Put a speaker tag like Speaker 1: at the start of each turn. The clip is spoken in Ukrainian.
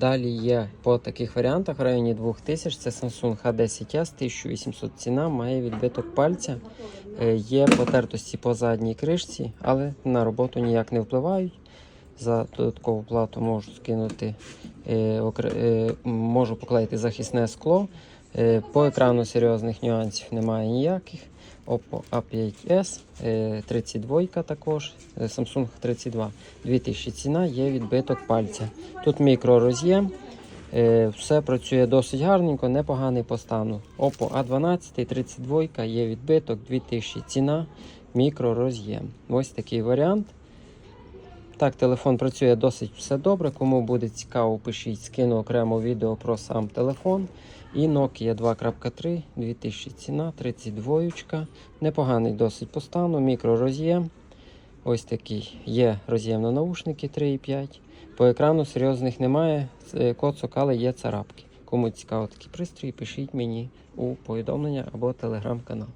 Speaker 1: Далі є по таких варіантах в районі 2000. Це Samsung H10s, 1800 ціна, має відбиток пальця. Е, Є потертості по задній кришці, але на роботу ніяк не впливають. За додаткову плату можу скинути, е, е, можу поклеїти захисне скло. Е, По екрану серйозних нюансів немає ніяких. Oppo A5s, е, 32 також, е, Samsung 32. 2000 ціна, є відбиток пальця. Тут мікророз'єм. Е, Все працює досить гарненько, непоганий по стану. Oppo A12, 32, є відбиток, 2000 ціна, мікророз'єм. Ось такий варіант. Так, телефон працює досить все добре. Кому буде цікаво, пишіть, скину окремо відео про сам телефон. І Nokia 2.3, 2000 ціна, 32. Непоганий досить по стану, мікророз'єм. Ось такий. Є роз'єм на наушники 3,5. По екрану серйозних немає. Коцок, але є царапки. Кому цікаво такий пристрій, пишіть мені у повідомлення або телеграм-канал.